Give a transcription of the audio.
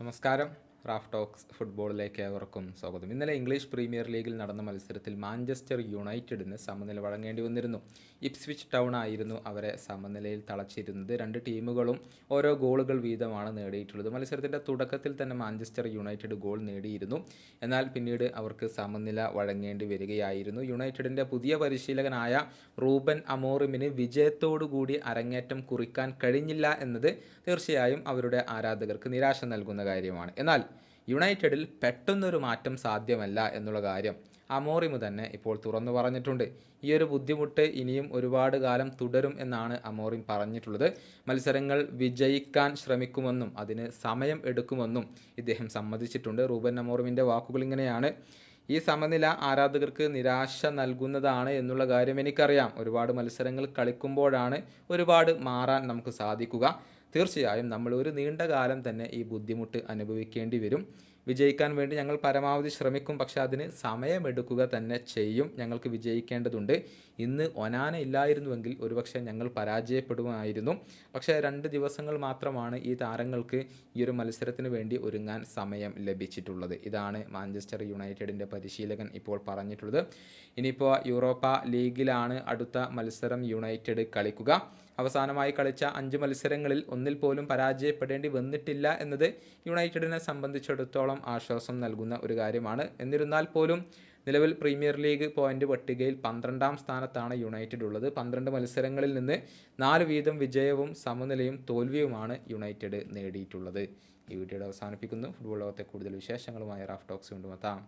നമസ്കാരം Raf talks ഫുട്ബോളിലേക്ക് ഏവർക്കും സ്വാഗതം. ഇന്നലെ ഇംഗ്ലീഷ് പ്രീമിയർ ലീഗിൽ നടന്ന മത്സരത്തിൽ മാഞ്ചസ്റ്റർ യുണൈറ്റഡിന് സമനില വഴങ്ങേണ്ടി വന്നിരുന്നു. ഇപ്സ്വിച്ച് ടൗൺ ആയിരുന്നു അവരെ സമനിലയിൽ തളച്ചിരുന്നത്. രണ്ട് ടീമുകളും ഓരോ ഗോളുകൾ വീതമാണ് നേടിയിട്ടുള്ളത്. മത്സരത്തിന്റെ തുടക്കത്തിൽ തന്നെ മാഞ്ചസ്റ്റർ യുണൈറ്റഡ് ഗോൾ നേടിയിരുന്നു. എന്നാൽ പിന്നീട് അവർക്ക് സമനില വഴങ്ങേണ്ടി വരികയായിരുന്നു. യുണൈറ്റഡിന്റെ പുതിയ പരിശീലകനായ റൂബൻ അമോറിമിന് വിജയത്തോടുകൂടി അരങ്ങേറ്റം കുറിക്കാൻ കഴിഞ്ഞില്ല എന്നത് തീർച്ചയായും അവരുടെ ആരാധകർക്ക് നിരാശ നൽകുന്ന കാര്യമാണ്. എന്നാൽ യുണൈറ്റഡിൽ പെട്ടെന്നൊരു മാറ്റം സാധ്യമല്ല എന്നുള്ള കാര്യം അമോറിമ് തന്നെ ഇപ്പോൾ തുറന്നു പറഞ്ഞിട്ടുണ്ട്. ഈ ഒരു ബുദ്ധിമുട്ട് ഇനിയും ഒരുപാട് കാലം തുടരും എന്നാണ് അമോറിം പറഞ്ഞിട്ടുള്ളത്. മത്സരങ്ങൾ വിജയിക്കാൻ ശ്രമിക്കുമെന്നും അതിന് സമയം എടുക്കുമെന്നും ഇദ്ദേഹം സമ്മതിച്ചിട്ടുണ്ട്. റൂബൻ അമോറിമിന്റെ വാക്കുകൾ ഇങ്ങനെയാണ്. ഈ സമനില ആരാധകർക്ക് നിരാശ നൽകുന്നതാണ് എന്നുള്ള കാര്യം എനിക്കറിയാം. ഒരുപാട് മത്സരങ്ങൾ കളിക്കുമ്പോഴാണ് ഒരുപാട് മാറാൻ നമുക്ക് സാധിക്കുക. തീർച്ചയായും നമ്മൾ ഒരു നീണ്ട കാലം തന്നെ ഈ ബുദ്ധിമുട്ട് അനുഭവിക്കേണ്ടി വരും. വിജയിക്കാൻ വേണ്ടി ഞങ്ങൾ പരമാവധി ശ്രമിക്കും. പക്ഷെ അതിന് സമയമെടുക്കുക തന്നെ ചെയ്യും. ഞങ്ങൾക്ക് വിജയിക്കേണ്ടതുണ്ട്. ഇന്ന് ഒനാന ഇല്ലായിരുന്നുവെങ്കിൽ ഒരുപക്ഷെ ഞങ്ങൾ പരാജയപ്പെടുമായിരുന്നു. പക്ഷേ രണ്ട് ദിവസങ്ങൾ മാത്രമാണ് ഈ താരങ്ങൾക്ക് ഈ ഒരു മത്സരത്തിന് വേണ്ടി ഒരുങ്ങാൻ സമയം ലഭിച്ചിട്ടുള്ളത്. ഇതാണ് മാഞ്ചസ്റ്റർ യുണൈറ്റഡിന്റെ പരിശീലകൻ ഇപ്പോൾ പറഞ്ഞിട്ടുള്ളത്. ഇനിയിപ്പോൾ യൂറോപ്പ ലീഗിലാണ് അടുത്ത മത്സരം യുണൈറ്റഡ് കളിക്കുക. അവസാനമായി കളിച്ച അഞ്ച് മത്സരങ്ങളിൽ ഒന്നിൽ പോലും പരാജയപ്പെടേണ്ടി വന്നിട്ടില്ല എന്നത് യുണൈറ്റഡിനെ സംബന്ധിച്ചിടത്തോളം ആശ്വാസം നൽകുന്ന ഒരു കാര്യമാണ്. എന്നിരുന്നാൽ പോലും നിലവിൽ പ്രീമിയർ ലീഗ് പോയിന്റ് പട്ടികയിൽ പന്ത്രണ്ടാം സ്ഥാനത്താണ് യുണൈറ്റഡ് ഉള്ളത്. പന്ത്രണ്ട് മത്സരങ്ങളിൽ നിന്ന് നാല് വീതം വിജയവും സമനിലയും തോൽവിയുമാണ് യുണൈറ്റഡ് നേടിയിട്ടുള്ളത്. ഈ വീഡിയോയുടെ അവസാനിപ്പിക്കുന്നു. ഫുട്ബോൾ ലോകത്തെ കൂടുതൽ വിശേഷങ്ങളുമായി റാഫ് ടോക്സ് കൊണ്ടുമെത്താം